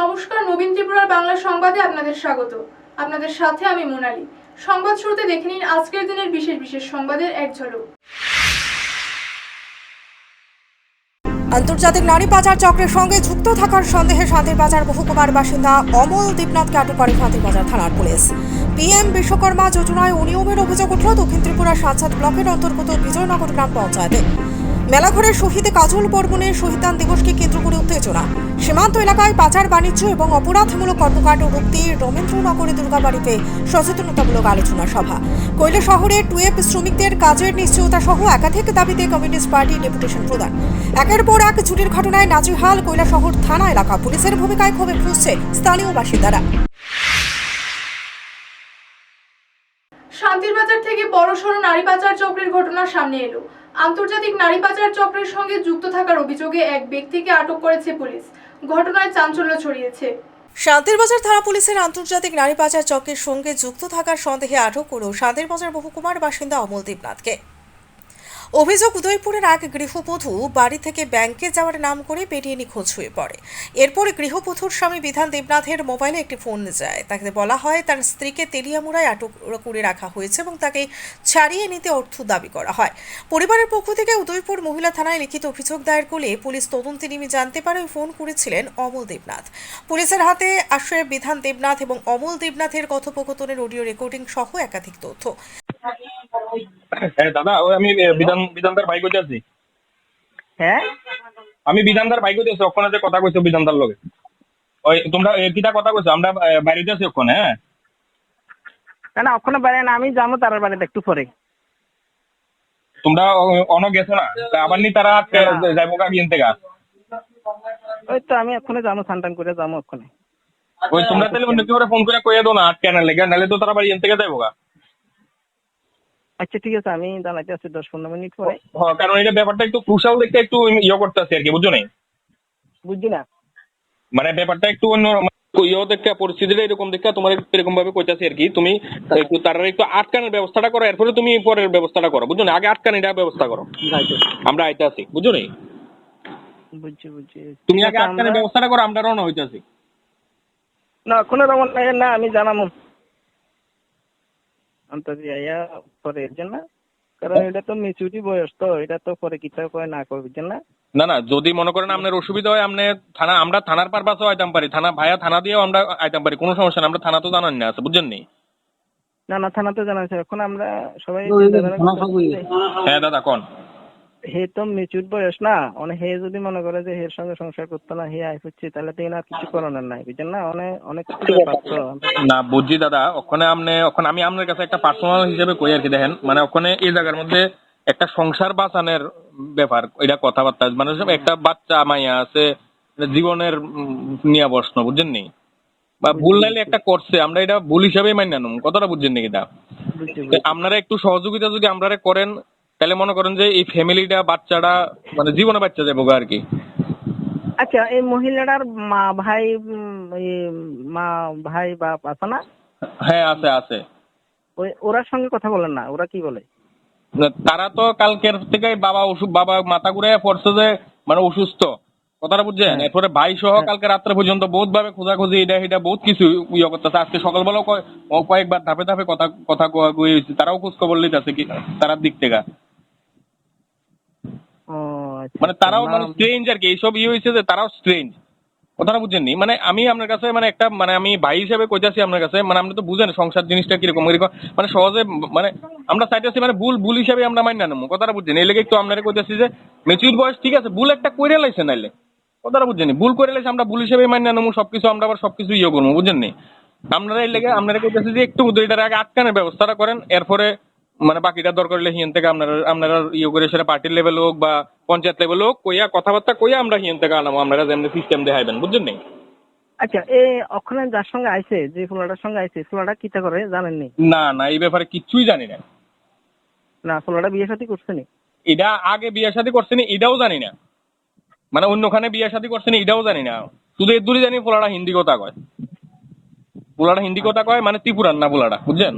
নমস্কার, নবীন ত্রিপুরার বাংলা সংবাদে আপনাদের স্বাগত। আপনাদের সাথে আমি মোনালি। সংবাদ শুরুতে দেখে নিন আজকের দিনের বিশেষ বিশেষ সংবাদের এক ঝলক। আন্তর্জাতিক নারী পাচার চক্রের সঙ্গে যুক্ত থাকার সন্দেহে শান্তির বাজার বহুকুমার বাসিন্দা অমল দীপনাথকে আটক করে শান্তির বাজার থানার পুলিশ। পিএম বিশ্বকর্মা যোজনায় অনিয়মের অভিযোগ উঠল দক্ষিণ ত্রিপুরা সাতসাত ব্লকের অন্তর্গত বিজয়নগর গ্রাম পঞ্চায়েতে। মেলাঘরের শহীদ কাজল বর্মনের শহীদান দিবসকে কেন্দ্র করে উত্তেজনা। সীমান্ত এলাকায় পাচার, বাণিজ্য এবং অপরাধমূলক কর্মকাণ্ড রুখতে রবীন্দ্রনগরে দুর্গাবাড়িতে সচেতনতামূলক আলোচনা সভা। কৈলা শহরে টুয়েব শ্রমিকদের কাজের নিশ্চয়তা সহ একাধিক দাবিতে কমিউনিস্ট পার্টি ডেপুটেশন প্রদান একের পর এক ছুটির ঘটনায় নাজিহাল শহর থানা এলাকা। পুলিশের ভূমিকায় ক্ষোভে ফুসছে স্থানীয় বাসিন্দারা। বাজার থেকে বড়সড় নারী পাচার চক্রের ঘটনা সামনে এলো। আন্তর্জাতিক নারী পাচার চক্রের সঙ্গে যুক্ত থাকার অভিযোগে এক ব্যক্তিকে আটক করেছে পুলিশ। ঘটনায় চাঞ্চল্য ছড়িয়েছে। শান্তির বাজার থানা পুলিশের আন্তর্জাতিক নারী পাচার চক্রের সঙ্গে যুক্ত থাকার সন্দেহে আটক করল শান্তির বাজার বহুকুমার বাসিন্দা অমল দেবনাথকে অভিযোগ উদয়পুরের এক গৃহবধূ বাড়ি থেকে ব্যাংকে যাওয়ার নাম করে পেটিয়ে নিখোঁজ হয়ে পড়ে। এরপর গৃহবধূর স্বামী বিধান দেবনাথের মোবাইলে একটি ফোন যায়। তাকে বলা হয় তার স্ত্রীকে তেলিয়ামুড়ায় আটক করে রাখা হয়েছে এবং তাকে ছাড়িয়ে নিতে অর্থ দাবি করা হয়। পরিবারের পক্ষ থেকে উদয়পুর মহিলা থানায় লিখিত অভিযোগ দায়ের করলে পুলিশ তদন্তে নেমে জানতে পারে ফোন করেছিলেন অমল দেবনাথ। পুলিশের হাতে আসে বিধান দেবনাথ এবং অমল দেবনাথের কথোপকথনের অডিও রেকর্ডিং সহ একাধিক তথ্য। হ্যাঁ দাদা আমি বিধান বিধানদার ভাই কইতে আছি। হ্যাঁ? আমি বিধানদার ভাই কইতে আছি ওখানে যে কথা কইছো বিধানদার লগে। ওই তোমরা কিটা কথা কইছো? আমরা বাড়িতে আছি ওখানে হ্যাঁ? না না ওখানে বাড়ি না আমি যাব তার বাড়িতে একটু পরে। তোমরা অন গেছো না? আবার নি তারা। যাইবো কা বিয়েন থেকে? ওই তো আমি ওখানে যাব স্নান টান করে যাব ওখানে ওই তোমরা তাহলে অন্য কি করে ফোন করে কইয়া দাও না আটকে না লেগে? নালে তো তারা বাড়ি থেকে যাইবো গা। আচ্ছা ঠিক আছে আমি জানাইতে আছি দশ পনেরো মিনিট পরে। হ্যাঁ, কারণ এটা ব্যাপারটা একটু ক্রুশাল দেখতে একটু ইয়ে করতে আছে আর কি বুঝছ নাই বুঝছি না? মানে ব্যাপারটা একটু অন্য ইয়ে দেখে পরিস্থিতিটা এরকম তোমার এরকম ভাবে কইতাছি আর কি। তুমি একটু তারা একটু আটকানোর ব্যবস্থাটা করো এরপরে তুমি পরের ব্যবস্থাটা করো বুঝছ না? আগে আটকানিটা ব্যবস্থা করো। আমরা আইতে আছি বুঝছ নি? বুঝছি বুঝছি। তুমি আগে আছে, আটকানোর ব্যবস্থাটা করো আমরা রওনা হইতাছি। না তেমন নাই, না আমি জানাব অন্তত ইয়া পরে এর কারণ এটা তো মেচুরিটি বয়স তো এটা তো পরে কিছু করে না করবে না? না না যদি মনে করেন আপনার অসুবিধা হয় আপনি থানা আমরা থানার পারপাসেও আইতাম পারি। থানা ভাইয়া থানা দিয়েও আমরা আইতাম পারি কোনো সমস্যা না আমরা থানা তো জানান না আছে বুঝছেন নি? না না থানাতে জানাইছে এখন আমরা সবাই হ্যাঁ দাদা কোন? হে তো মেচুর বয়স না? অনেক হে যদি মনে করে যে হের সঙ্গে সংসার করতো না হে আই হচ্ছে তাহলে তো এর আর কিছু করানোর নাই বুঝছেন না? অনেক অনেক না বুঝছি দাদা ওখানে আপনি ওখানে আমি আপনার কাছে একটা পার্সোনাল হিসেবে কই আর কি দেখেন মানে ওখানে এই জায়গার মধ্যে একটা সংসার বাঁচানোর ব্যাপার এটা কথাবার্তা মানে একটা বাচ্চা মাইয়া আছে জীবনের নিয়ে প্রশ্ন বুঝছেন নি? বা ভুল নাইলে একটা করছে আমরা এটা ভুল হিসাবেই মান্য নেব কথাটা বুঝছেন নাকি বুঝছি। আপনারা একটু সহযোগিতা যদি আপনারা করেন তাহলে মনে করেন যে এই ফ্যামিলিটা বাচ্চাটা মানে জীবনে বাচ্চা যাব আর কি। আচ্ছা এই মহিলাটার মা ভাই মা ভাই বাপ আছে না? হ্যাঁ আছে আছে। ওরার সঙ্গে কথা বলেন না ওরা কি বলে? তারা তো কালকের থেকে বাবা বাবা মাথা ঘুরে পড়ছে যে মানে অসুস্থ। কথাটা বুঝছেন? হ্যাঁ। এরপরে ভাই সহ কালকে রাত্রে পর্যন্ত বহুত ভাবে খোঁজাখুঁজি এটা এটা বহুত কিছু ইয়ে করতেছে। আজকে সকালবেলাও কয়- কয়েকবার ধাপে ধাপে কথা কথা কয়া তারাও খোঁজ খবর লইতেছে কি তারার দিক থেকে। মানে তারাও মানে স্ট্রেঞ্জ আর কি এইসব ইয়ে হয়েছে যে তারাও স্ট্রেঞ্জ কথাটা বুঝছেন নি? মানে আমি আপনার কাছে মানে একটা মানে আমি ভাই হিসেবে কইতাছি আপনার কাছে মানে আপনি তো বুঝেন সংসার জিনিসটা কীরকম এরকম মানে সহজে মানে আমরা চাইতেছি মানে ভুল ভুল হিসেবে আমরা মাইনা নেব কথাটা বুঝছেন এই লেগে একটু আপনারা কইতাছি যে মেচুর বয়স ঠিক আছে ভুল একটা কইরে লাইছে নাইলে। কথাটা বুঝছেন ভুল করে লাইছে আমরা ভুল হিসেবে মাইনা নেব সবকিছু আমরা আবার সবকিছু ইয়ে করব বুঝছেন নি? আপনারা এই লেগে আপনারা কইতাছি যে একটু এটার আগে আটকানোর ব্যবস্থাটা করেন এরপরে মানে বাকিটা দরকার হলে হিয়েন থেকে আপনারা আপনারা ইয়ে করে সেটা পার্টির লেভেল হোক বা পঞ্চায়েত লেভেল হোক কইয়া কথাবার্তা কইয়া আমরা হিয়েন থেকে আনাবো আপনারা যেমনি সিস্টেম দেখাইবেন বুঝছেন নি? আচ্ছা যার সঙ্গে আইছে যে ফুলাটার সঙ্গে আইছে ফুলাটা কিতা করে জানেননি না? না এই ব্যাপারে কিচ্ছুই জানি না। না ফুলাটা বিয়ে সাথে করছে নি? এটা আগে বিয়ে শাদী করছে নি এটাও জানি না। মানে অন্যখানে বিয়ে শাদী করছে নি এটাও জানি না। শুধু এর দূরে জানি পোলাটা হিন্দি কথা কয়। পোলাটা হিন্দি কথা কয় মানে ত্রিপুরার না পোলাটা বুঝছেন?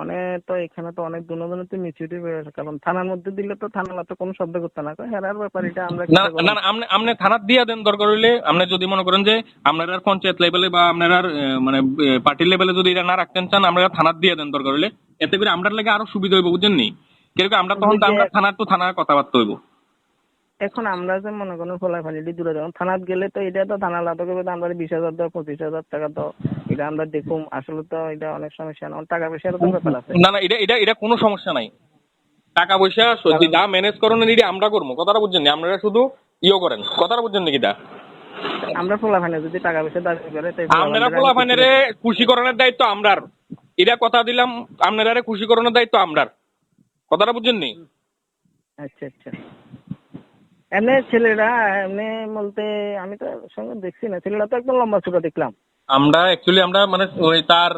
অনেক তো এখানে তো অনেক দুজনের তো মিচুরি কারণ থানার মধ্যে দিলে তো থানা তো কোনো শব্দ করতে না। হেরার ব্যাপার এটা আমরা না না আপনি আপনি থানার দিয়া দেন দরকার হইলে আপনি যদি মনে করেন যে আপনার পঞ্চায়েত লেভেলে বা আপনার মানে পার্টি লেভেলে যদি এটা না রাখতেন চান আমরা থানার দিয়ে দেন দরকার হইলে। এতে করে আমরা লাগে আরও সুবিধা হইব বুঝছেন নি? কীরকম আমরা তখন তো আমরা থানার তো থানার কথাবার্তা হইব। এখন আমরা যে মনে করেন ফলাই ফালি দূরে যাব থানাত গেলে তো এটা তো থানা লাভ করবে আমরা বিশ হাজার দাও পঁচিশ হাজার টাকা দাও এটা আমরা দেখুম। আসলে তো এটা অনেক সমস্যা না টাকা পয়সার তো ব্যাপার আছে। না না এটা এটা এটা কোনো সমস্যা নাই। টাকা পয়সা সত্যি যা ম্যানেজ করেন এটা আমরা করব কথাটা বুঝছেন নি? আপনারা শুধু ইয়ে করেন কথাটা বুঝছেন নাকি এটা আমরা ফলাই ফালি যদি টাকা পয়সা দাবি করে আপনারা পোলা ফাইনারে খুশি করানোর দায়িত্ব আমরার। এটা কথা দিলাম আপনারা খুশি করানোর দায়িত্ব আমরার। কথাটা বুঝছেন নি? আচ্ছা আচ্ছা। এমনি ছেলেরা, এমনি বলতে আমি তো সঙ্গে দেখছি না। ছেলেরা তো একদম লম্বা ছোট, দেখলাম। আমরা অ্যাকচুয়ালি আমরা মানে ওই তার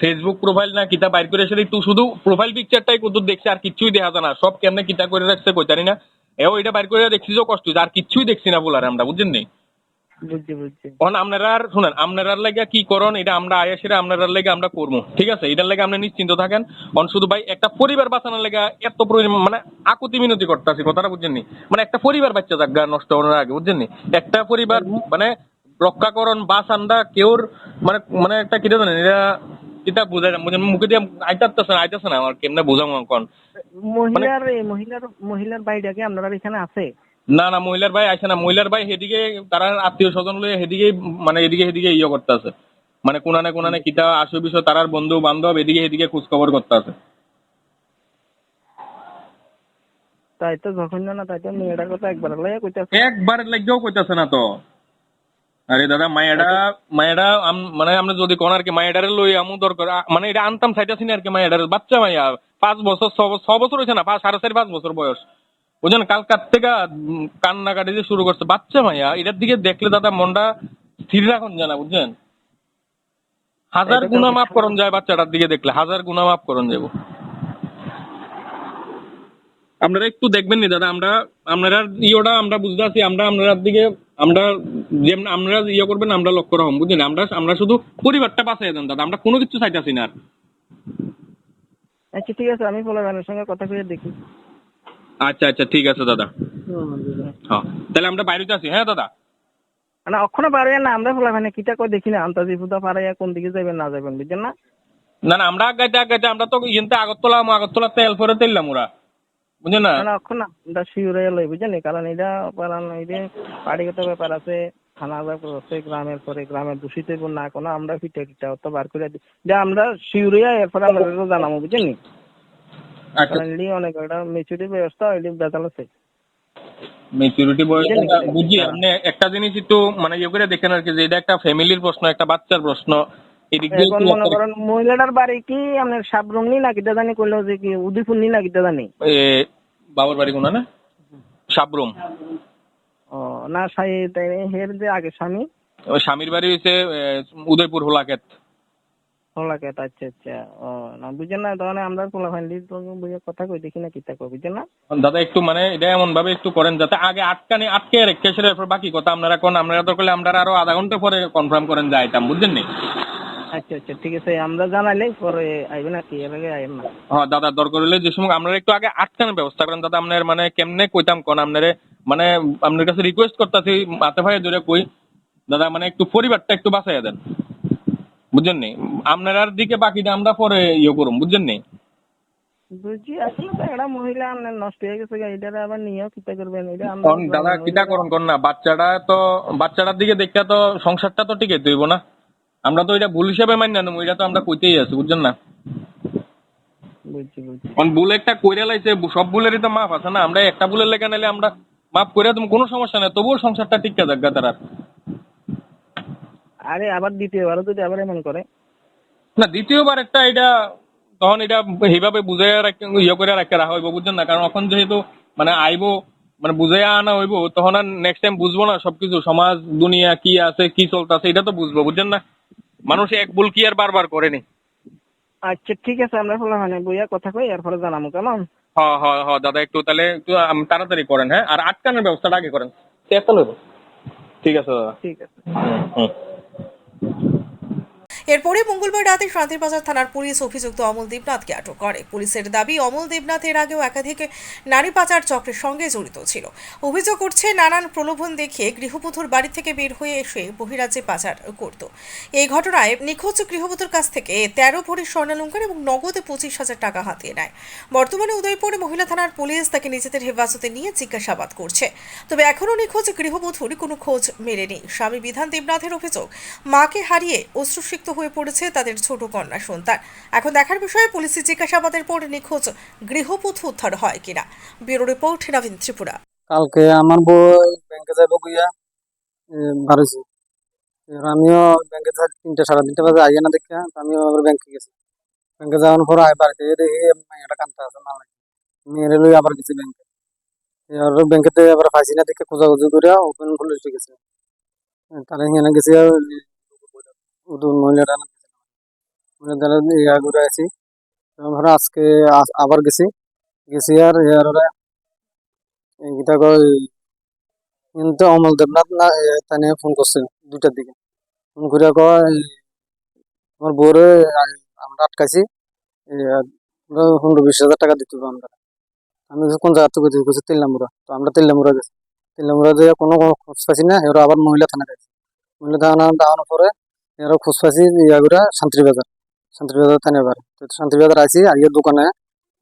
ফেসবুক প্রোফাইল না কিতা বাইর করে এসে একটু শুধু প্রোফাইল পিকচারটাই কত দেখছি, আর কিছুই দেখা যায় না। সব কেমনে কিতা করে রাখছে, কই জানি না। এও এটা বাইর করে দেখছি, যে কষ্ট আর কিচ্ছুই দেখছি না বলার আমরা, বুঝছেন নি? বুঝছি বুঝছি। এখন আপনারা আর শুনেন লাগে কি করন এটা আমরা আয়াসেরা লাগে আমরা করব ঠিক আছে? এটার লাগে আপনি নিশ্চিন্ত থাকেন। অন শুধু ভাই একটা পরিবার বাঁচানোর লাগে এত প্রয়োজন মানে আকুতি মিনতি করতেছি কথাটা বুঝছেননি মানে একটা পরিবার বাচ্চা জায়গা নষ্ট হওয়ার আগে বুঝছেননি একটা পরিবার মানে রক্ষাকরণ বাঁচানটা কেউর মানে মানে একটা কিটা জানেন এটা কিতা বুঝাই না? বুঝেন মুখে দিয়ে আইতাছে না আইতাছে না আমার কেমনে বুঝাম কোন মহিলার মহিলার মহিলার আপনার এখানে আছে? না না মহিলার ভাই আসে না। মহিলার ভাই সেদিকে তারা আত্মীয় স্বজন লয়ে সেদিকে মানে এদিকে সেদিকে ইয়ে করতে আছে মানে কোনানে কোনানে কিতা আসে বিষয় তারার বন্ধু বান্ধব এদিকে এদিকে খোঁজ খবর করতে আছে তাই তো যখন না তাই তো মেয়েটার কথা একবার লইয়া কইতাছে। একবার লাগেও কইতাছে না তো। আরে দাদা মায়েরা মায়েরা মানে আমরা যদি কোন আর কি মায়েরারে লই আমু দরকার মানে এটা আনতাম চাইতাছি না আর কি মায়েরারে। বাচ্চা মাইয়া পাঁচ বছর ছ বছর- ছ বছর হয়েছে না পাঁচ সাড়ে চারি পাঁচ বছর বয়স। বুঝছেন কালকার থেকে কান্নাকাটি যে শুরু করছে বাচ্চা মাইয়া এটার দিকে দেখলে দাদা মনটা স্থির রাখুন জানা বুঝছেন হাজার গুণা মাফ করন যায় বাচ্চাটার দিকে দেখলে হাজার গুণা মাফ করন যাব। আপনারা একটু দেখবেন নি দাদা আমরা আপনারা ইয়েটা আমরা বুঝতে আছি আমরা আপনার দিকে আমরা যেমন আপনারা ইয়ে করবেন আমরা লক্ষ্য রাখুন বুঝলেন? আমরা আমরা শুধু পরিবারটা বাঁচাই দেন দাদা আমরা কোনো কিছু চাইতেছি না আর। আচ্ছা ঠিক আছে আমি ফলো গানের সঙ্গে কথা কইয়া দেখি। আচ্ছা আচ্ছা ঠিক আছে দাদা। হ্যাঁ তাহলে আমরা বাইরেতে আছি। হ্যাঁ দাদা। মানে অক্ষণে পারে না আমরা ফলো গানে কিটা কই দেখি না আন্তাজি ফুদা পারে কোন দিকে যাবেন না যাবেন বুঝছেন না? না না আমরা আগাইতে আগাইতে আমরা তো ইয়েতে আগরতলা আগরতলা তেল ফেরে তেললাম ওরা। বুঝলেন না? মানে অক্ষণ না আমরা শিউরে লই বুঝছেন কারণ এটা কারণ এটা পাড়িগত ব্যাপার আছে থানা ব্যাপার আছে গ্রামের পরে গ্রামের দূষিত না কোনো আমরা ফিটে টিটা অত বার করে আমরা শিউরিয়া এরপরে আমরা জানাব বুঝছেন আচ্ছা। অনেক একটা মেচুরি ব্যবস্থা এটি বেতাল আছে। মেচুরিটি বয়স বুঝি আপনি একটা জিনিস একটু মানে ইয়ে করে দেখেন আর কি যে এটা একটা ফ্যামিলির প্রশ্ন একটা বাচ্চার প্রশ্ন। মহিলাটার বাড়ি কি আপনার সাবরুম নি না কিটা জানি কইলো যে কি উদিপুর নি না কিটা জানি। এ, বাবার বাড়ি কোনা না? সাবরুম। ও না সাই তাই হের যে আগে স্বামী। স্বামীর বাড়ি হয়েছে উদয়পুর হোলাকেত। হোলাকে আচ্ছা আচ্ছা। ও না বুঝেন না তখন আমরা পোলা ফাইনালি তো বুঝে কথা কই দেখি না কিতা কই বুঝেন না? দাদা একটু মানে এটা এমন ভাবে একটু করেন যাতে আগে আটকানে আটকে রেখে সেটা বাকি কথা। আপনারা কোন আপনারা তো করলে আমরা আরও আধা ঘণ্টা পরে কনফার্ম করেন যাইতাম বুঝছেন নি? আচ্ছা আচ্ছা ঠিক আছে আমরা জানাইলে পরে আইবেন আর কি এর আগে আইবেন না। হ্যাঁ দাদা দরকার হলে যে সময় আপনারা একটু আগে আটকানোর ব্যবস্থা করেন দাদা আপনার মানে কেমনে কইতাম কোন আপনারে মানে আপনার কাছে রিকোয়েস্ট করতেছি মাতে ভাই ধরে কই। দাদা মানে একটু পরিবারটা একটু বাঁচাইয়া দেন। বুঝছেন নি আপনার দিকে বাকিটা আমরা পরে ইয়ে করুম বুঝছেন নি বুঝছি আসলে তো একটা মহিলা আপনার নষ্ট হয়ে গেছে এটা আবার নিয়েও কিতা করবেন? এটা কারণ দাদা কিটা করন কর না বাচ্চাটা তো বাচ্চাটার দিকে দেখতে তো সংসারটা তো টিকে দইব না। আমরা তো এটা ভুল হিসেবে মানি না এটা তো আমরা কইতেই আছি বুঝছেন না? বুঝছি বুঝছি কারণ ভুল একটা কইরা লাইছে সব ভুলেরই তো মাপ আছে না আমরা একটা ভুলের লেখা নিলে আমরা মাপ করে তুমি কোনো সমস্যা নেই তবুও সংসারটা টিকা থাকবে তারা আরে আবার দ্বিতীয়বারও যদি আবার এমন করে। না দ্বিতীয়বার একটা এটা তখন এটা সেইভাবে বুঝাই ইয়ে করে রাখতে রাখা হইব বুঝছেন না? কারণ এখন যেহেতু মানে আইব মানে বুঝাই আনা হইব তখন আর নেক্সট টাইম বুঝব না সবকিছু সমাজ দুনিয়া কি আছে কি চলতেছে এটা তো বুঝব বুঝছেন না? মানুষ এক ভুল কি আর বারবার করেনি আচ্ছা ঠিক আছে আমরা ফলে মানে বইয়া কথা কই এরপরে জানাব কেমন? হ হ হ দাদা একটু তাহলে একটু তাড়াতাড়ি করেন হ্যাঁ? আর আটকানোর ব্যবস্থাটা আগে করেন। চেষ্টা লইব। ঠিক আছে দাদা ঠিক আছে হুম এরপরে মঙ্গলবার রাতে শান্তিরবাজার থানার পুলিশ অভিযুক্ত অমল দেবনাথকে আটক করে। পুলিশের দাবি, অমল দেবনাথ এর আগেও একাধিক নারী পাচার চক্রের সঙ্গে জড়িত ছিল। অভিযোগ করছে নানান প্রলোভন দেখিয়ে গৃহবধূর বাড়ি থেকে বের হয়ে এসে বহিরাজ্যে পাচার করত। এই ঘটনায় নিখোঁজ গৃহবধূর কাছ থেকে তেরো ভরি স্বর্ণালঙ্কার এবং নগদে পঁচিশ হাজার টাকা হাতিয়ে নেয়। বর্তমানে উদয়পুরে মহিলা থানার পুলিশ তাকে নিজেদের হেফাজতে নিয়ে জিজ্ঞাসাবাদ করছে। তবে এখনও নিখোঁজ গৃহবধূর কোনো খোঁজ মেলেনি। স্বামী বিধান দেবনাথের অভিযোগ, মাকে হারিয়ে অশ্রুসিক্ত হয়ে পড়েছে তাদের ছোট কন্যা সন্তান। এখন দেখার বিষয়ে পুলিশি জিজ্ঞাসাবাদের পর নিখোঁজ গৃহবধূ উদ্ধার হয় কিনা। Bureau report, Nabin Tripura. কালকে আমার বউ ব্যাংকে যাব গিয়া এবার আমিও ব্যাংকে যাই, তিনটে সাড়ে তিনটে বাজে আইয়া না দেখা আমিও আবার ব্যাংকে গেছি। ব্যাংকে যাওয়ার পর আয় বাড়িতে দেখি মেয়েটা কানতে আছে না মেয়েরে লই আবার গেছি ব্যাংকে। এবার ব্যাংকেতে আবার পাইছি না দেখে খোঁজাখুঁজি করে ওপেন খুলে গেছে। তারা এখানে গেছি মহিলারা ঘুরে আছি তারপর আজকে আবার গেছি। গেছি আর ইয়ার এইটা কই কিন্তু অমল দেবনাথ না তাই নিয়ে ফোন করছে দুইটার দিকে। ফোন করে কয়, আমার বউরে আমরা আটকাইছি। আমরা পনেরো বিশ হাজার টাকা দিতে হবে আমরা। আমি কোন জায়গা থেকে দিতে তিল্লামুরা তো আমরা তিল্লামুরা গেছি। তিল্লামুরা দিয়ে কোনো খোঁজ পাইছি না। এরা আবার মহিলা থানা গেছে। মহিলা থানা দেওয়ানোর পরে এরা খোঁজ পাইছি ইয়াগুলা শান্তিবাজার শান্তিবাজার থানা এবার শান্তিবাজার আইছি আগে দোকানে।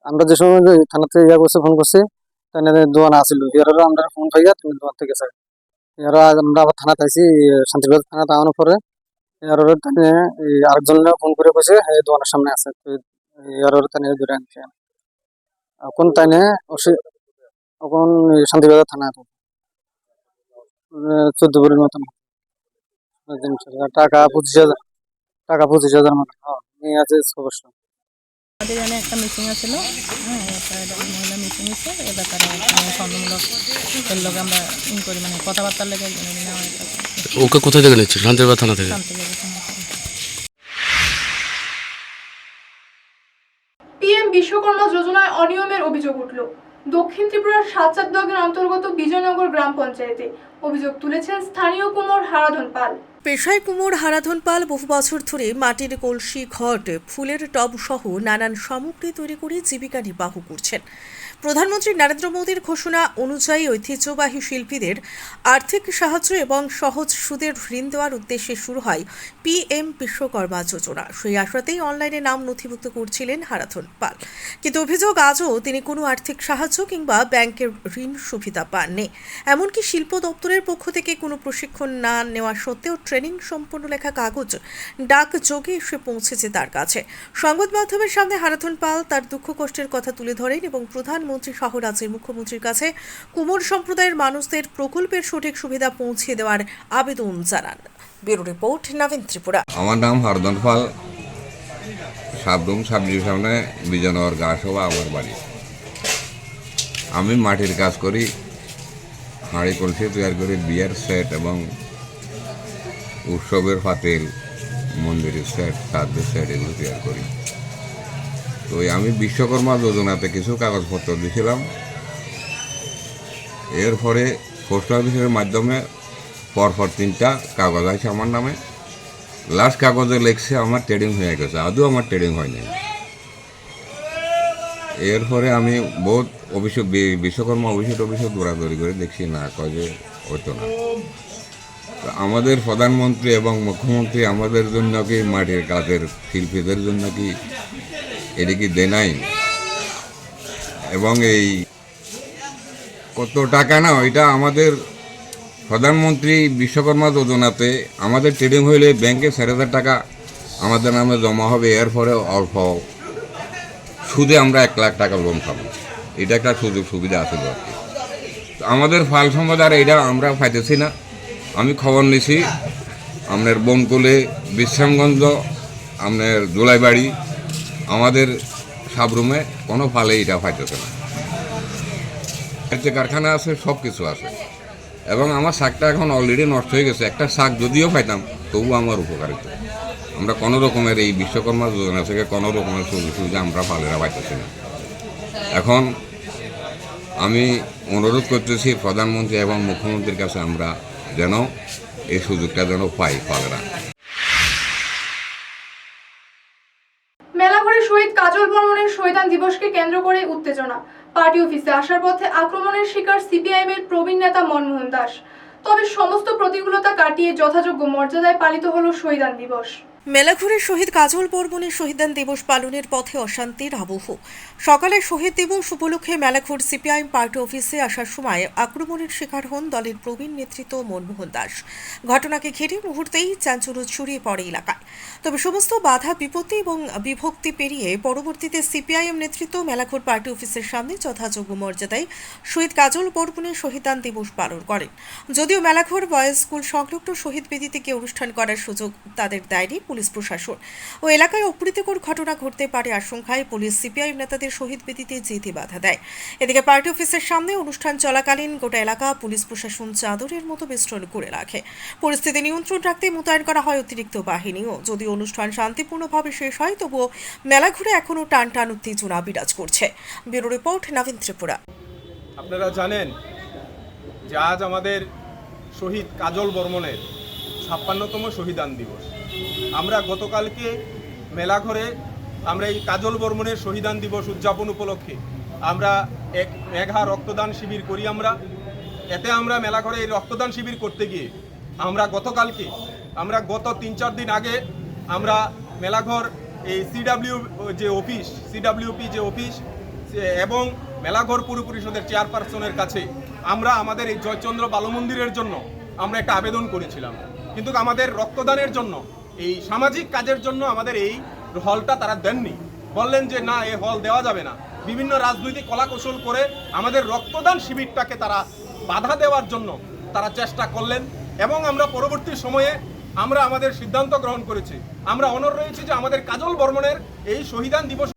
আমরা যে সময় থানাতে ইয়া করছে ফোন করছি তাহলে দোকান আসিল। এরা আমরা ফোন পাইয়া তুমি দোকান থেকে গেছে এরা আমরা আবার থানাতে আইছি শান্তিবাজার থানাতে আনার পরে। এর তানে আরেকজন ফোন করে কইছে এই দোকানের সামনে আছে। তো এর তানে ধরে আনছে। এখন তাইনে এখন শান্তিবাজার থানা আছে চোদ্দ বড়ির মতন। টাকা পঁচিশ হাজার টাকা পঁচিশ হাজার হ্যাঁ, আছে অবশ্য আমাদের এখানে একটা মিটিং আছিল। হ্যাঁ একটা মহিলা মিটিং হচ্ছে এ ব্যাপারে সন্দেহমূলক এর লগে আমরা ইনকোয়ারি মানে কথাবার্তার লেগে ওকে কোথা থেকে নিচ্ছে? থানা থেকে? পিএম বিশ্বকর্মা যোজনায় অনিয়মের অভিযোগ উঠল। দক্ষিণ ত্রিপুরার সাতচাঁদ ব্লকের অন্তর্গত বিজয়নগর গ্রাম পঞ্চায়েতে অভিযোগ তুলেছেন স্থানীয় কুমোর হারাধন পাল। পেশায় কুমোর হারাধন পাল বহু বছর ধরে মাটির কলসি, ঘট, ফুলের টব সহ নানান সামগ্রী তৈরি করে জীবিকা নির্বাহ করছেন। প্রধানমন্ত্রী নরেন্দ্র মোদীর ঘোষণা অনুযায়ী ঐতিহ্যবাহী শিল্পীদের আর্থিক সাহায্য এবং সহজ সুদের ঋণ দেওয়ার উদ্দেশ্যে শুরু হয় পিএম বিশ্বকর্মা যোজনা। সেই আশাতেই অনলাইনে নাম নথিভুক্ত করছিলেন হারাথন পাল। কিন্তু অভিযোগ আজও তিনি কোনো আর্থিক সাহায্য কিংবা ব্যাংকের ঋণ সুবিধা পাননি। এমনকি শিল্প দপ্তরের পক্ষ থেকে কোনো প্রশিক্ষণ না নেওয়া সত্ত্বেও ট্রেনিং সম্পন্ন লেখা কাগজ ডাক যোগে এসে পৌঁছেছে তার কাছে। সংবাদ মাধ্যমের সামনে হারাথন পাল তার দুঃখ কষ্টের কথা তুলে ধরেন এবং প্রধানমন্ত্রী সহ রাজ্যের মুখ্যমন্ত্রীর কাছে কুমোর সম্প্রদায়ের মানুষদের প্রকল্পের সঠিক সুবিধা পৌঁছে দেওয়ার আবেদন জানান। Bureau report, Nabin Tripura. আমার নাম হরদন পাল। সাবরুম সাব ডিভিশনে বিজয়নগর গাছবা আমার বাড়ি। আমি মাটির কাজ করি হাঁড়ি কলসি তৈরি করি, বিয়ের সেট এবং উৎসবের পাতিল মন্দিরের সেট শ্রাদ্ধের সেট এগুলো তৈরি করি। তো আমি বিশ্বকর্মা যোজনাতে কিছু কাগজপত্র দিয়েছিলাম এরপরে পোস্ট অফিসের মাধ্যমে পরপর তিনটা কাগজ আছে আমার নামে। লাস্ট কাগজে লেখছে আমার ট্রেডিং হয়ে গেছে, আদৌ আমার ট্রেডিং হয়নি এরপরে আমি বহুত বি- বিশ্বকর্মা অভিষেক অভিষেক দৌড়াদৌড়ি করে দেখছি, না যে হতো না। আমাদের প্রধানমন্ত্রী এবং মুখ্যমন্ত্রী আমাদের জন্য কি মাটির কাজের, শিল্পীদের জন্য কি এটি কি দেয় নাই এবং এই কত টাকা না, ওইটা আমাদের প্রধানমন্ত্রী বিশ্বকর্মা যোজনাতে আমাদের ট্রেডিং হইলে ব্যাংকে চার হাজার টাকা আমাদের নামে জমা হবে এর পরে অল্প সুদে আমরা এক লাখ টাকা লোন পাবো। এটা একটা সুযোগ সুবিধা আছে আর আমাদের ফাল সম্পদ আর এটা আমরা পাইতেছি না। আমি খবর নিছি, আপনার বনকুলে বিশ্রামগঞ্জ, আপনার জোলাইবাড়ি আমাদের সাবরুমে কোনো ফালে এটা পাইতেছে না। এর যে কারখানা আছে, সব কিছু আছে। এবং আমার শাকটা এখন অলরেডি নষ্ট হয়ে গেছে। একটা শাক যদিও পাইতাম তবু আমার উপকারিত। আমরা কোনো রকমের এই বিশ্বকর্মা যোজনা থেকে কোনো রকমের সুযোগ সুবিধা আমরা পালেরা পাইতেছি না। এখন আমি অনুরোধ করতেছি প্রধানমন্ত্রী এবং মুখ্যমন্ত্রীর কাছে আমরা যেন এই সুযোগটা যেন পাই পালেরা কাজল বর্মনের শহীদান দিবসকে কেন্দ্র করে উত্তেজনা। পার্টি অফিসে আসার পথে আক্রমণের শিকার সিপিআইএম এর প্রবীণ নেতা মনমোহন দাস। তবে সমস্ত প্রতিকূলতা কাটিয়ে যথাযোগ্য মর্যাদায় পালিত হলো শহীদান দিবস। মেলাঘুরে শহীদ কাজল বর্মনের শহীদান দিবস পালনের পথে অশান্তির আবহ। সকালে শহীদ দিবস উপলক্ষে মেলাঘুর সিপিআইএম পার্টি অফিসে আসার সময় আক্রমণের শিকার হন দলের প্রবীণ নেতৃত্ব মনমোহন দাস। ঘটনাকে ঘিরে মুহূর্তেই চাঞ্চল্য ছড়িয়ে পড়ে এলাকায়। তবে সমস্ত বাধা, বিপত্তি এবং বিভক্তি পেরিয়ে পরবর্তীতে সিপিআইএম নেতৃত্ব মেলাঘুর পার্টি অফিসের সামনে যথাযোগ্য মর্যাদায় শহীদ কাজল বর্মনের শহীদান দিবস পালন করেন। যদিও মেলাঘর বয়েজ স্কুল সংলগ্ন শহীদ বেদিতে গিয়ে অনুষ্ঠান করার সুযোগ তাদের দেয়নি পুলিশ প্রশাসন। ও এলাকায় অপ্রীতিকর ঘটনা ঘটতে পারে আশঙ্কায় পুলিশ সিপিআইএম নেতাদের শহীদ বেদিতে যেতে বাধা দেয়। এদিকে পার্টি অফিসের সামনে অনুষ্ঠান চলাকালীন গোটা এলাকা পুলিশ প্রশাসন চাদরের মতো বেষ্টন করে রাখে। পরিস্থিতি নিয়ন্ত্রণ রাখতে মোতায়েন করা হয় অতিরিক্ত বাহিনীও। যদি অনুষ্ঠান শান্তিপূর্ণভাবে শেষ হয়, তবুও মেলা ঘুরে এখনও টান টান উত্তেজনা বিরাজ করছে। Bureau report, Nabin Tripura. আপনারা জানেন যে আজ আমাদের শহীদ কাজল বর্মনের ছাপ্পান্নতম শহীদান দিবস। আমরা গতকালকে মেলাঘরে আমরা এই কাজল বর্মনের শহীদান দিবস উদযাপন উপলক্ষে আমরা এক মেঘা রক্তদান শিবির করি আমরা। এতে আমরা মেলাঘরে এই রক্তদান শিবির করতে গিয়ে আমরা গতকালকে, আমরা গত তিন চার দিন আগে আমরা মেলাঘর এই সিডাব্লিউ যে অফিস সিডাব্লিউপি যে অফিস এবং মেলাঘর পুর পরিষদের চেয়ারপারসনের কাছে আমরা আমাদের এই জয়চন্দ্র বালমন্দিরের জন্য আমরা একটা আবেদন করেছিলাম। কিন্তু আমাদের রক্তদানের জন্য এই সামাজিক কাজের জন্য আমাদের এই হলটা তারা দেননি। বললেন যে, না, এ হল দেওয়া যাবে না। বিভিন্ন রাজনৈতিক কলাকৌশল করে আমাদের রক্তদান শিবিরটাকে তারা বাধা দেওয়ার জন্য তারা চেষ্টা করলেন এবং আমরা পরবর্তী সময়ে আমরা আমাদের সিদ্ধান্ত গ্রহণ করেছি। আমরা অনর রয়েছি যে আমাদের কাজল বর্মনের এই শহীদান দিবস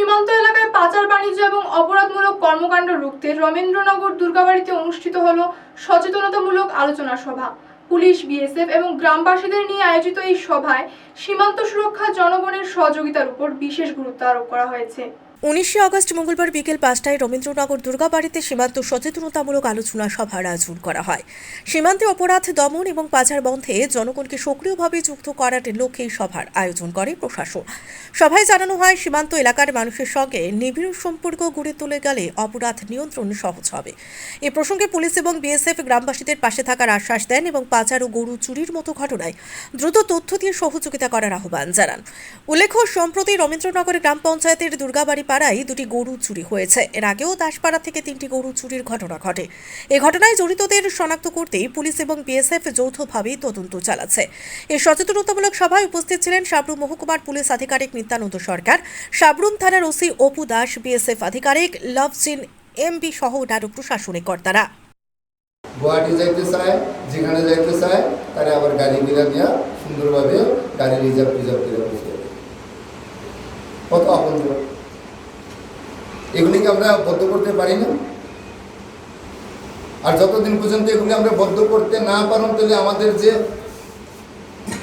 সীমান্ত এলাকায় পাচার, বাণিজ্য এবং অপরাধমূলক কর্মকাণ্ড রুখতে রমেন্দ্রনগর দুর্গাবাড়িতে অনুষ্ঠিত হল সচেতনতামূলক আলোচনা সভা। পুলিশ, বিএসএফ এবং গ্রামবাসীদের নিয়ে আয়োজিত এই সভায় সীমান্ত সুরক্ষা জনগণের সহযোগিতার উপর বিশেষ গুরুত্ব আরোপ করা হয়েছে। উনিশে আগস্ট মঙ্গলবার বিকেল পাঁচটায় রবীন্দ্রনগর দুর্গাবাড়িতে সীমান্ত সচেতনতামূলক আলোচনা সভার আয়োজন করা হয়। সীমান্তে অপরাধ, দমন এবং পাচার বন্ধে জনগণকে সক্রিয়ভাবে যুক্ত করার লক্ষ্যে সভার আয়োজন করে প্রশাসন। সভায় জানানো হয়, সীমান্ত এলাকার মানুষের সঙ্গে নিবিড় সম্পর্ক গড়ে তুলে গেলে অপরাধ নিয়ন্ত্রণ সহজ হবে। এ প্রসঙ্গে পুলিশ এবং বিএসএফ গ্রামবাসীদের পাশে থাকার আশ্বাস দেন এবং পাচার ও গরু চুরির মতো ঘটনায় দ্রুত তথ্য দিয়ে সহযোগিতা করার আহ্বান জানান। উল্লেখ্য, সম্প্রতি রবীন্দ্রনগর গ্রাম পঞ্চায়েতের দুর্গাবাড়ি পাড়ায় দুটি গরু চুরি হয়েছে। এর আগেও দাসপাড়া থেকে তিনটি গরু চুরির ঘটনা ঘটে। এ ঘটনায় জড়িতদের শনাক্ত করতেই পুলিশ এবং বিএসএফ যৌথভাবে তদন্ত চালাচ্ছে। এই সচেতনতামূলক সভায় উপস্থিত ছিলেন সাবরুম মহকুমার পুলিশ আধিকারিক নিত্যানন্দ সরকার সাবরুম থানার ওসি অপু দাস, বিএসএফ আধিকারিক লভজিন এমবি সহ অন্যান্য প্রশাসনিক কর্তারা। গুয়াহাটি যাইতে চায়, যেখানে যাইতে চায়, তারা আবার গাড়ি বিলা দিয়া সুন্দরভাবে গাড়ি রিজার্ভ রিজার্ভ করে হবে কত আপন এগুলিকে আমরা বদ্ধ করতে পারি না। আর যতদিন পর্যন্ত এগুলি আমরা বদ্ধ করতে না পারুন, তাহলে আমাদের যে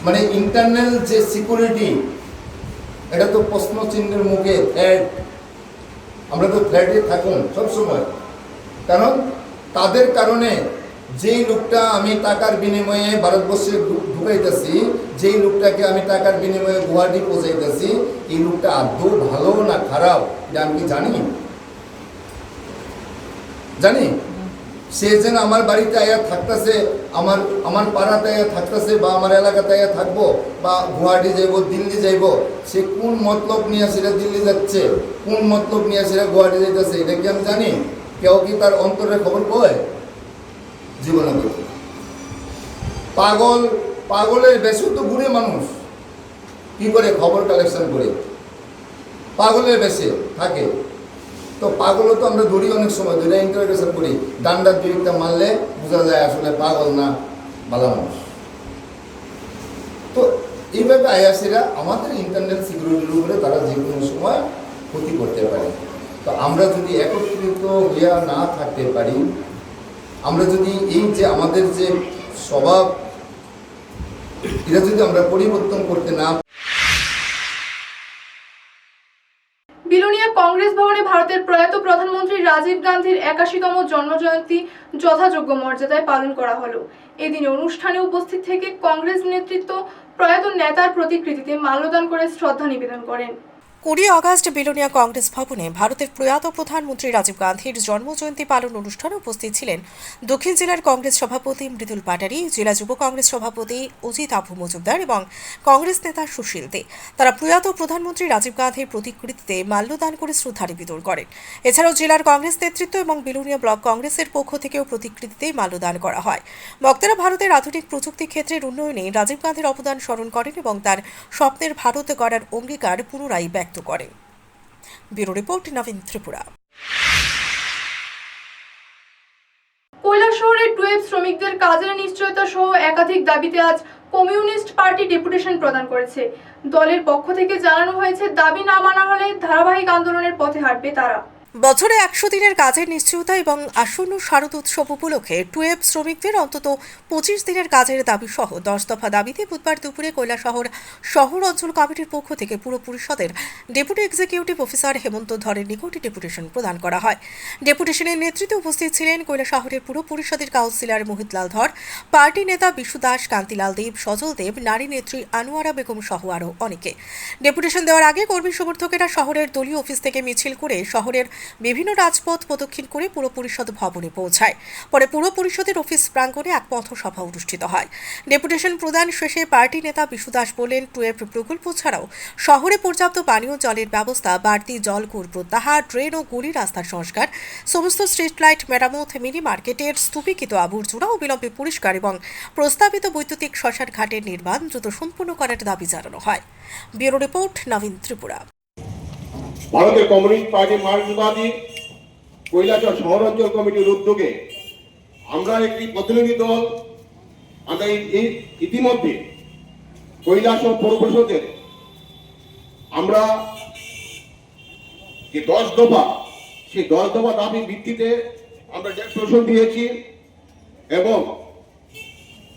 মানে ইন্টারনাল যে সিকিউরিটি এটা তো প্রশ্ন চিহ্নের মুখে থ্রেড আমরা তো থ্রেডে থাকুন সবসময়। কারণ তাদের কারণে যেই লোকটা আমি টাকার বিনিময়ে ভারতবর্ষে ঢুকাইতেছি, যেই লোকটাকে আমি টাকার বিনিময়ে গুয়াহাটি পৌঁছাইতেছি, এই লোকটা আদৌ ভালো না খারাপ? এটা আমি কি জানি? জানি? সে যেন আমার বাড়িতে আয়া থাকতেছে, আমার আমার পাড়াতে আয়া থাকতেছে বা আমার এলাকাতে আয়া থাকব বা গুয়াহাটি যাইব, দিল্লি যাইব, সে কোন মতলব নিয়ে সেটা দিল্লি যাচ্ছে? কোন মতলব নিয়ে সেটা গুয়াহাটি যাইতেছে? এটা কি আমি জানি? কেউ কি তার অন্তরের খবর কয়? জীবনে বলতে পাগল, পাগলের বেশি তো ঘুরে মানুষ কি করে খবর কালেকশন করে? পাগলের বেশে থাকে। তো পাগলও তো আমরা ধরি অনেক সময়, ধরে ইন্টারোগেশন করি। ডান্ডার দুইটা মারলে বোঝা যায় আসলে পাগল না, ভালো মানুষ। তো এইভাবে আয়াসিরা আমাদের ইন্টারনেট সিকিউরিটির উপরে তারা যে কোনো সময় ক্ষতি করতে পারে। তো আমরা যদি একত্রিত হইয়া না থাকতে পারি আমরা যদি এই যে আমাদের যে স্বভাব, এটা যদি আমরা পরিবর্তন করতে না বিলোনিয়া কংগ্রেস ভবনে ভারতের প্রয়াত প্রধানমন্ত্রী রাজীব গান্ধীর একাশিতম জন্মজয়ন্তী যথাযোগ্য মর্যাদায় পালন করা হলো। এদিন অনুষ্ঠানে উপস্থিত থেকে কংগ্রেস নেতৃত্ব প্রয়াত নেতার প্রতিকৃতিতে মাল্যদান করে শ্রদ্ধা নিবেদন করেন। কুড়ি আগস্ট বিলোনিয়া কংগ্রেস ভবনে ভারতের প্রয়াত প্রধানমন্ত্রী রাজীব গান্ধীর জন্মজয়ন্তী পালন অনুষ্ঠানে উপস্থিত ছিলেন দক্ষিণ জেলার কংগ্রেস সভাপতি মৃদুল পাটারি, জেলা যুব কংগ্রেস সভাপতি অজিত আবু মজুমদার এবং কংগ্রেস নেতা সুশীল দে। তারা প্রয়াত প্রধানমন্ত্রী রাজীব গান্ধীর প্রতিকৃতিতে মাল্যদান করে শ্রদ্ধা নিবেদন করেন। এছাড়াও জেলার কংগ্রেস নেতৃত্ব এবং বিলোনিয়া ব্লক কংগ্রেসের পক্ষ থেকেও প্রতিকৃতিতে মাল্যদান করা হয়। বক্তারা ভারতের আধুনিক প্রযুক্তি ক্ষেত্রের উন্নয়নে রাজীব গান্ধীর অবদান স্মরণ করেন এবং তার স্বপ্নের ভারত গড়ার অঙ্গীকার পুনরায় ব্যক্ত করেন। Bureau report Nabin Tripura. কৈলাসহরের টুয়েব শ্রমিকদের কাজের নিশ্চয়তা সহ একাধিক দাবিতে আজ কমিউনিস্ট পার্টি ডেপুটেশন প্রদান করেছে। দলের পক্ষ থেকে জানানো হয়েছে, দাবি না মানা হলে ধারাবাহিক আন্দোলনের পথে হাঁটবে তারা। বছরে একশো দিনের কাজের নিশ্চয়তা এবং আসন্ন শারদ উৎসব উপলক্ষে টুয়েব শ্রমিকদের অন্তত পঁচিশ দিনের কাজের দাবি সহ দশ দফা দাবিতে বুধবার দুপুরে কৈলাসহর শহর অঞ্চল কমিটির পক্ষ থেকে পুরো পরিষদের ডেপুটি এক্সিকিউটিভ অফিসার হেমন্ত ধরের নিকটে ডেপুটেশন প্রদান করা হয়। ডেপুটেশনের নেতৃত্বে উপস্থিত ছিলেন কৈলাসহরের পুরো পরিষদের কাউন্সিলর মোহিতলাল ধর, পার্টি নেতা বিশু দাস, কান্তিলাল দেব, সজল দেব, নারী নেত্রী আনোয়ারা বেগম সহ আরও অনেকে। ডেপুটেশন দেওয়ার আগে কর্মী সমর্থকেরা শহরের দলীয় অফিস থেকে মিছিল করে শহরের বিভিন্ন রাজপথ প্রদক্ষিণ করে পুরো পরিষদ ভবনে পৌঁছায়। পরে পুরো পরিষদের অফিস প্রাঙ্গণে এক পথসভা অনুষ্ঠিত হয়। ডেপুটেশন প্রদান শেষে পার্টি নেতা বিশু দাস বলেন টুয়েলভ প্রকল্প ছাড়াও শহরে পর্যাপ্ত পানীয় জলের ব্যবস্থা, বাড়তি জলকুর প্রত্যাহার, ড্রেন ও গুলি রাস্তার সংস্কার, সমস্ত স্ট্রিট লাইট মেরামত, মিনি মার্কেটের স্তূপীকৃত আবর্জনা অবিলম্বে পরিষ্কার এবং প্রস্তাবিত বৈদ্যুতিক শ্মশান ঘাটের নির্মাণ দ্রুত সম্পূর্ণ করার দাবি জানানো হয়। Bureau report, Nabin Tripura. ভারতের কমিউনিস্ট পার্টি মার্ক্সবাদী কৈলাসর শহরাঞ্চল কমিটির উদ্যোগে আমরা একটি প্রতিনিধি দল, আমরা ইতিমধ্যে কৈলাসর পৌর পরিষদের আমরা যে দশ দফা, সেই দশ দফা দাবি ভিত্তিতে আমরা ডেপুটেশন দিয়েছি এবং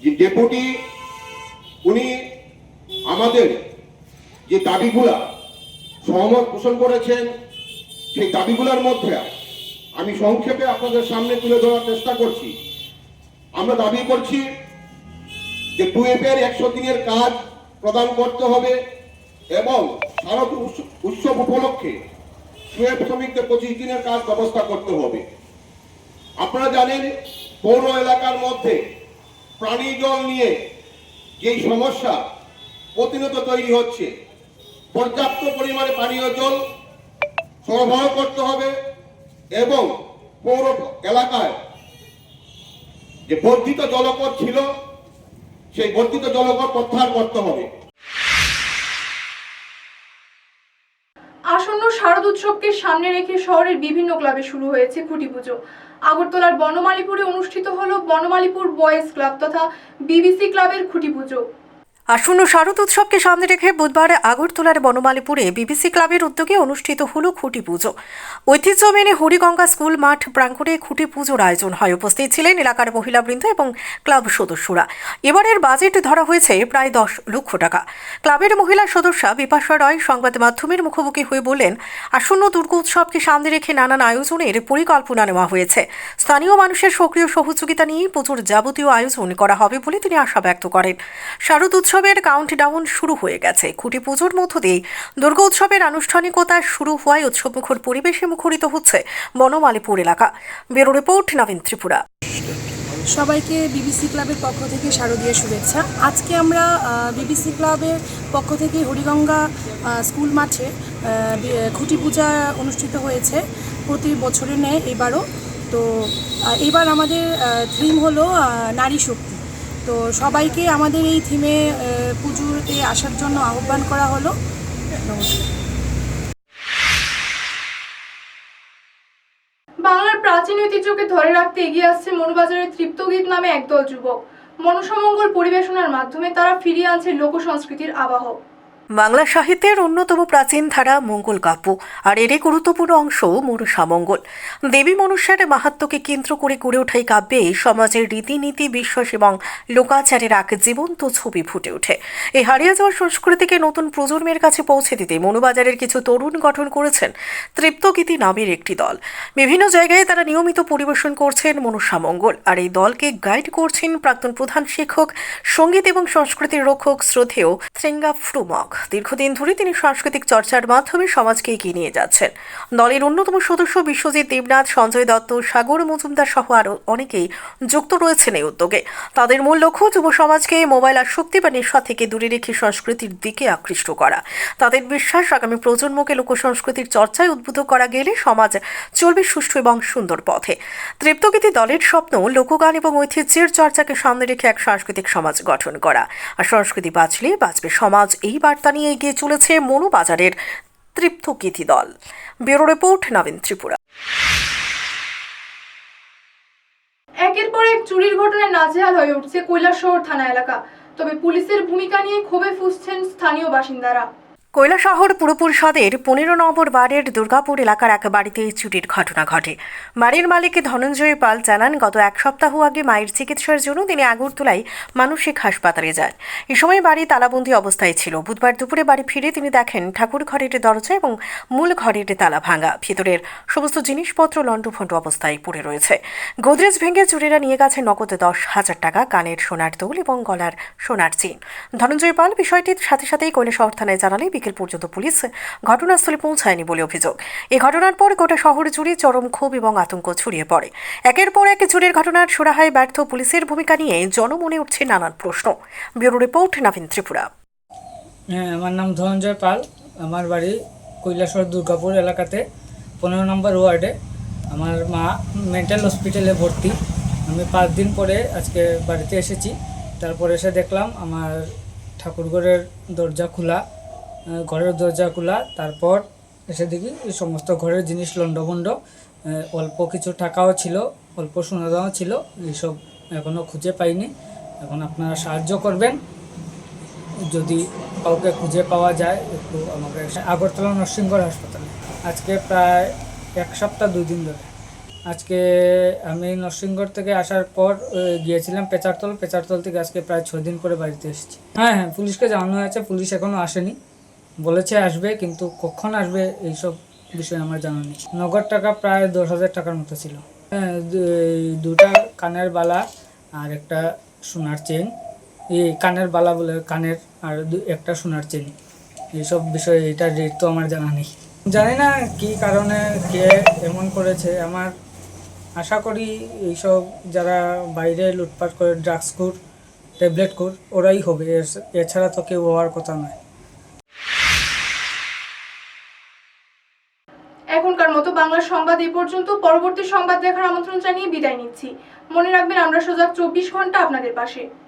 যে ডেপুটি, উনি আমাদের যে দাবিগুলা সহমত পোষণ করেছেন সেই দাবিগুলোর মধ্যে আমি সংক্ষেপে আপনাদের সামনে তুলে ধরার চেষ্টা করছি। আমরা দাবি করছি যে টুয়েপের একশো দিনের কাজ প্রদান করতে হবে এবং শারদ উৎস- উৎসব উপলক্ষে টুয়েপ শ্রমিকদের পঁচিশ দিনের কাজ ব্যবস্থা করতে হবে। আপনারা জানেন, পৌর এলাকার মধ্যে প্রাণী জল নিয়ে যেই সমস্যা প্রতিনিয়ত তৈরি হচ্ছে পর্যাপ্ত পরিমাণে পানীয় জল সরবরাহ করতে হবে এবং পৌর এলাকায় যে বর্ধিত জলপথ ছিল, সেই বর্ধিত জলপথ প্রত্যাহার করতে হবে। আসন্ন শারদ উৎসবকে সামনে রেখে শহরের বিভিন্ন ক্লাবে শুরু হয়েছে খুঁটি পুজো। আগরতলার বনমালীপুরে অনুষ্ঠিত হলো বনমালীপুর বয়েজ ক্লাব তথা বিবিসি ক্লাবের খুঁটি পুজো। আসন্ন শারদ উৎসবকে সামনে রেখে বুধবার আগরতলার বনমালীপুরে বিবিসি ক্লাবের উদ্যোগে অনুষ্ঠিত হল খুঁটি পুজো। ঐতিহ্য মেনে হরিগঙ্গা স্কুল মাঠ প্রাঙ্গণে খুঁটি পুজোর আয়োজন হয়। উপস্থিত ছিলেন এলাকার মহিলাবৃন্দ এবং ক্লাব সদস্যরা। এবারের বাজেট ধরা হয়েছে প্রায় দশ লক্ষ টাকা। ক্লাবের মহিলা সদস্যা বিপাশা রয় সংবাদ মাধ্যমের মুখোমুখি হয়ে বললেন, আসন্ন দুর্গোৎসবকে সামনে রেখে নানান আয়োজনের পরিকল্পনা নেওয়া হয়েছে। স্থানীয় মানুষের সক্রিয় সহযোগিতা নিয়ে পুজোর যাবতীয় আয়োজন করা হবে বলে তিনি আশা ব্যক্ত করেন। শারদ উৎসবের কাউন্টডাউন শুরু হয়ে গেছে। খুঁটি পুজোর মধ্য দিয়ে দুর্গা উৎসবের আনুষ্ঠানিকতা শুরু হওয়ায় উৎসবমুখর পরিবেশে মুখরিত হচ্ছে বনমালীপুর এলাকা। Bureau report, Nabin Tripura. সবাইকে বিবিসি ক্লাবের পক্ষ থেকে শারদীয় শুভেচ্ছা। আজকে আমরা বিবিসি ক্লাবের পক্ষ থেকে হরিগঙ্গা স্কুল মাঠে খুঁটি পূজা অনুষ্ঠিত হয়েছে প্রতি বছরের ন্যায় এবারও। তো এবার আমাদের থিম হলো নারী শক্তি। তো সবাইকে আমাদের এই থিমে পুজোতে আসার জন্য আহ্বান করা হলো। বাংলার প্রাচীন ঐতিহ্যকে ধরে রাখতে এগিয়ে আসছে মনুবাজারের তৃপ্তগীত নামে একদল যুবক। মনসামঙ্গল পরিবেশনার মাধ্যমে তারা ফিরিয়ে আনছে লোক সংস্কৃতির আবাহ। বাংলা সাহিত্যের অন্যতম প্রাচীন ধারা মঙ্গল কাব্য, আর এরই গুরুত্বপূর্ণ অংশ মনসামঙ্গল দেবী মনুষ্যের মাহাত্ম্যকে কেন্দ্র করে গড়ে ওঠাই কাব্যে সমাজের রীতিনীতি, বিশ্বাস এবং লোকাচারের এক জীবন্ত ছবি ফুটে ওঠে। এই হারিয়ে যাওয়া সংস্কৃতিকে নতুন প্রজন্মের কাছে পৌঁছে দিতে মনুবাজারের কিছু তরুণ গঠন করেছেন তৃপ্তগীতি নামের একটি দল। বিভিন্ন জায়গায় তারা নিয়মিত পরিবেশন করছেন মনসামঙ্গল আর এই দলকে গাইড করছেন প্রাক্তন প্রধান শিক্ষক, সংগীত এবং সংস্কৃতির রক্ষক শ্রদ্ধেয় থ্রেঙ্গা ফ্রুমক দীর্ঘদিন ধরে তিনি সাংস্কৃতিক চর্চার মাধ্যমে সমাজকে এগিয়ে নিয়ে যাচ্ছেন। দলের অন্যতম সদস্য বিশ্বজিৎ দেবনাথ, সঞ্জয় দত্ত, সাগর মজুমদার সহ আরও অনেকেই যুক্ত রয়েছেন এই উদ্যোগে। তাদের মূল লক্ষ্য, যুব সমাজকে মোবাইল আসক্তি বা নেশা থেকে দূরে রেখে সংস্কৃতির দিকে আকৃষ্ট করা। তাদের বিশ্বাস, আগামী প্রজন্মকে লোকসংস্কৃতির চর্চায় উদ্বুদ্ধ করা গেলে সমাজ চলবে সুষ্ঠু এবং সুন্দর পথে। তৃপ্তগীতি দলের স্বপ্ন, লোকগান এবং ঐতিহ্যের চর্চাকে সামনে রেখে এক সাংস্কৃতিক সমাজ গঠন করা। আর সংস্কৃতি বাঁচলে বাঁচবে সমাজ, এই বার্তা নিয়ে এগিয়ে চলেছে মনুবাজারের তৃপ্ত কীতি দল। Bureau report, Nabin Tripura. একের পর এক চুরির ঘটনায় নাজেহাল হয়ে উঠছে কৈলাসহর থানা এলাকা। তবে পুলিশের ভূমিকা নিয়ে ক্ষোভে ফুসছেন স্থানীয় বাসিন্দারা। কৈলাসহর পুর সদের পনেরো নম্বর বারের দুর্গাপুর এলাকার এক বাড়িতে চুরির ঘটনা ঘটে। বাড়ির মালিক ধনঞ্জয় পাল জানান, গত এক সপ্তাহ আগে মায়ের চিকিৎসার জন্য তিনি আগরতলায় মানসিক হাসপাতালে যান। এ সময় বাড়ি তালাবন্দি অবস্থায় ছিল। বুধবার দুপুরে বাড়ি ফিরে তিনি দেখেন, ঠাকুর ঘরের দরজা এবং মূল ঘরের তালা ভাঙা। ভিতরের সমস্ত জিনিসপত্র লণ্ডভণ্ড অবস্থায় পড়ে রয়েছে। গোদরেজ ভেঙে চুরিরা নিয়ে গেছে নগদ দশ হাজার টাকা, কানের সোনার দোল এবং গলার সোনার চেন। ধনঞ্জয় পাল বিষয়টির সাথে সাথেই কৈলাসহর থানায় জানালে বিকেল পর্যন্ত পুলিশ ঘটনাস্থলে পৌঁছায়নি বলে অভিযোগ। এই ঘটনার পর গোটা শহর জুড়ে চরম ক্ষোভ এবং আতঙ্ক ছড়িয়ে পড়ে। একের পর এক চুরির ঘটনার সুরাহায় ব্যর্থ পুলিশের ভূমিকা নিয়ে জনমনে উঠছে নানান প্রশ্ন। Bureau report, Nabin Tripura. হ্যাঁ আমার নাম ধনঞ্জয় পাল। আমার বাড়ি কৈলাসর দুর্গাপুর এলাকাতে, পনেরো নম্বর ওয়ার্ডে। আমার মা মেন্টাল হসপিটালে ভর্তি। আমি পাঁচ দিন পরে আজকে বাড়িতে এসেছি। তারপর এসে দেখলাম আমার ঠাকুরঘরের দরজা খোলা। ঘরের দরজা খোলা তারপর এসে দেখি সমস্ত ঘরের জিনিস, লণ্ডভণ্ড অল্প কিছু টাকাও ছিল, অল্প সোনাদাও ছিল, এইসব এখনও খুঁজে পাইনি। এখন আপনারা সাহায্য করবেন। যদি কাউকে খুঁজে পাওয়া যায়, একটু আমাকে আগরতলা নরসিংগড় হাসপাতালে। আজকে প্রায় এক সপ্তাহ, দুই দিন ধরে। আজকে আমি নরসিংগড় থেকে আসার পর গিয়েছিলাম পেচারতল। পেচারতল থেকে আজকে প্রায় ছয় দিন করে বাড়িতে এসেছি। হ্যাঁ হ্যাঁ পুলিশকে জানানো হয়েছে। পুলিশ এখনও আসেনি। বলেছে আসবে, কিন্তু কখন আসবে এইসব বিষয়ে আমার জানা নেই। নগদ টাকা প্রায় দশ হাজার টাকার মতো ছিল। হ্যাঁ দুটা কানের বালা আর একটা সোনার চেন এই কানের বালা বলে কানের আর একটা সোনার চেন এইসব বিষয়ে এটা রেট তো আমার জানা নেই। জানি না কি কারণে কে এমন করেছে। আমার আশা করি এইসব যারা বাইরে লুটপাট করে ড্রাগস কুর ট্যাবলেট কুর ওরাই হবে। এছাড়া তো কেউ হওয়ার কথা নয়। সংবাদ এই পর্যন্ত পরবর্তী সংবাদ দেখার আমন্ত্রণ জানিয়ে বিদায় নিচ্ছি। মনে রাখবেন আমরা সোজা চব্বিশ ঘণ্টা আপনাদের পাশে।